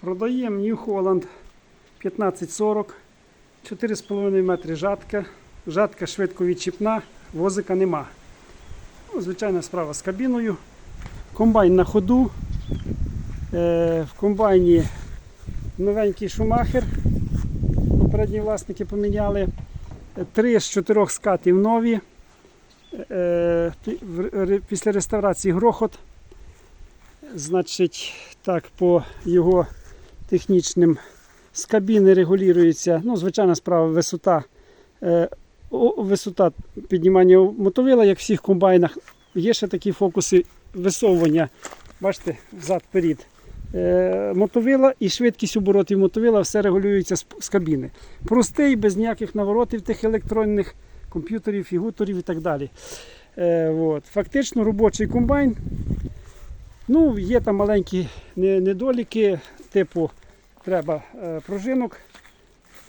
Продаємо New Holland 1540, 4,5 метри жатка. Жатка швидко відчіпна, возика нема. Ну, звичайна справа з кабіною. Комбайн на ходу. Е, в комбайні новенький шумахер. Попередні власники поміняли. Три з чотирьох скатів нові. Е, Після реставрації грохот. Значить, так, по його технічним з кабіни регулюється. Ну, звичайна справа, висота, е, висота піднімання мотовила, як в всіх комбайнах. Є ще такі фокуси висовування. Бачите, взад перед. Е, мотовила і швидкість оборотів мотовила все регулюється з, з кабіни. Простий, без ніяких наворотів тих електронних комп'ютерів, фігуторів і так далі. Е, от. Фактично робочий комбайн. Ну, є там маленькі недоліки, типу треба е, пружинок.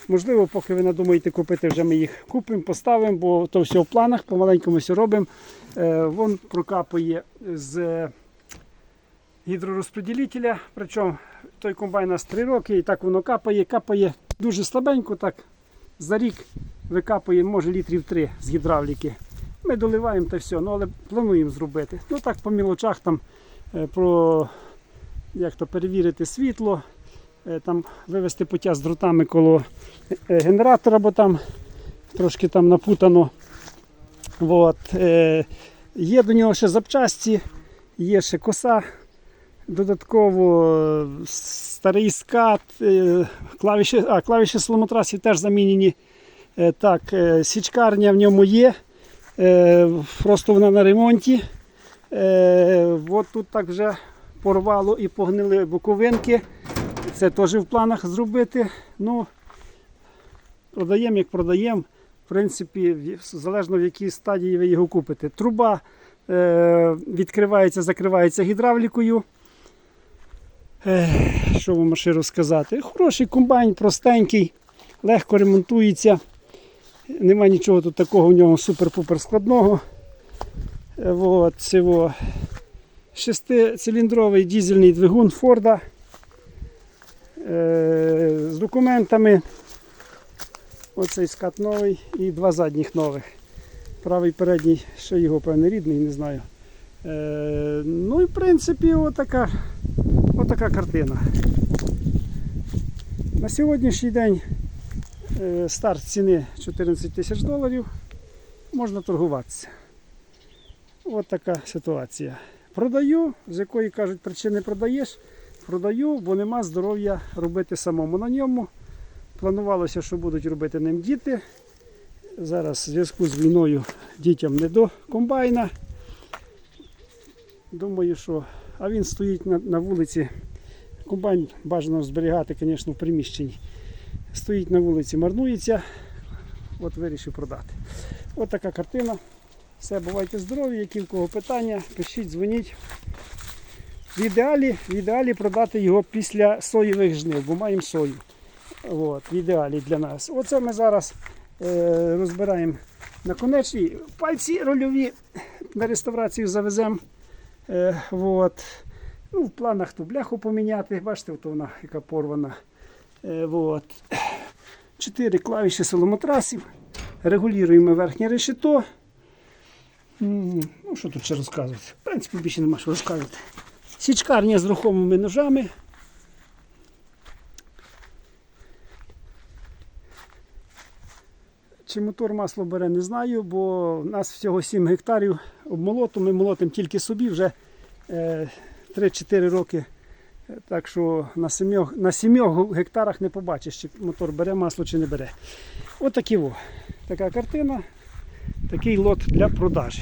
Можливо, поки ви надумаєте купити, вже ми їх купимо, поставимо, бо то все в планах, помаленькому все робимо. Е, вон прокапує з е, гідророзподілителя. Причому той комбайн у нас 3 роки і так воно капає, капає дуже слабенько, так за рік викапує, може літрів 3 з гідравліки. Ми доливаємо та все, ну але плануємо зробити. Ну так по мілочах там про як то перевірити світло, е, там вивести пуття з дротами коло е, генератора, бо там трошки там напутано. От. е, Є до нього ще запчасті, є ще коса. Додатково е, старий скат, е, клавіші, а, клавіші сломотрасів теж замінені. Е, Так, е, січкарня в ньому є. Е, Просто вона на ремонті. Е, От тут так вже порвало і погнили боковинки. Це теж в планах зробити. Ну, продаємо, як продаємо. В принципі, залежно в якій стадії ви його купите. Труба е, відкривається, закривається гідравлікою. Е, що вам ще розказати? Хороший комбайн, простенький, легко ремонтується. Нема нічого тут такого в нього супер-пупер складного. Вот, цього. Шестициліндровий дізельний двигун Форда е, з документами. Оцей скат новий і два задніх нових. Правий передній, ще його певний рідний, не знаю. Е, ну і в принципі отака, отака картина. На сьогоднішній день е, старт ціни 14 тисяч доларів. Можна торгуватися. От така ситуація. Продаю, з якої кажуть, причини продаєш. Продаю, бо нема здоров'я робити самому на ньому. Планувалося, що будуть робити ним діти. Зараз в зв'язку з війною дітям не до комбайна. Думаю, що. А він стоїть на, на вулиці. Комбайн бажано зберігати, звісно, в приміщенні. Стоїть на вулиці, марнується. От вирішив продати. От така картина. Все, бувайте здорові, які в кого питання, пишіть, дзвоніть. В ідеалі, в ідеалі продати його після соєвих жнив, бо маємо сою. От, в ідеалі для нас. Оце ми зараз е, розбираємо наконечні. Пальці рольові на реставрацію завеземо. Е. Ну, в планах ту бляху поміняти. Бачите, от вона яка порвана. Е, от. Чотири клавіші соломотрасів. Регулюємо верхнє решето. Ну, що тут ще розказувати? В принципі, більше нема що розказувати. Січкарня з рухомими ножами. Чи мотор масло бере, не знаю, бо в нас всього 7 гектарів обмолоту. Ми молотимо тільки собі вже е, 3-4 роки. Е, Так що на 7, на 7 гектарах не побачиш, чи мотор бере масло чи не бере. От такі во. Така картина, такий лот для продажі.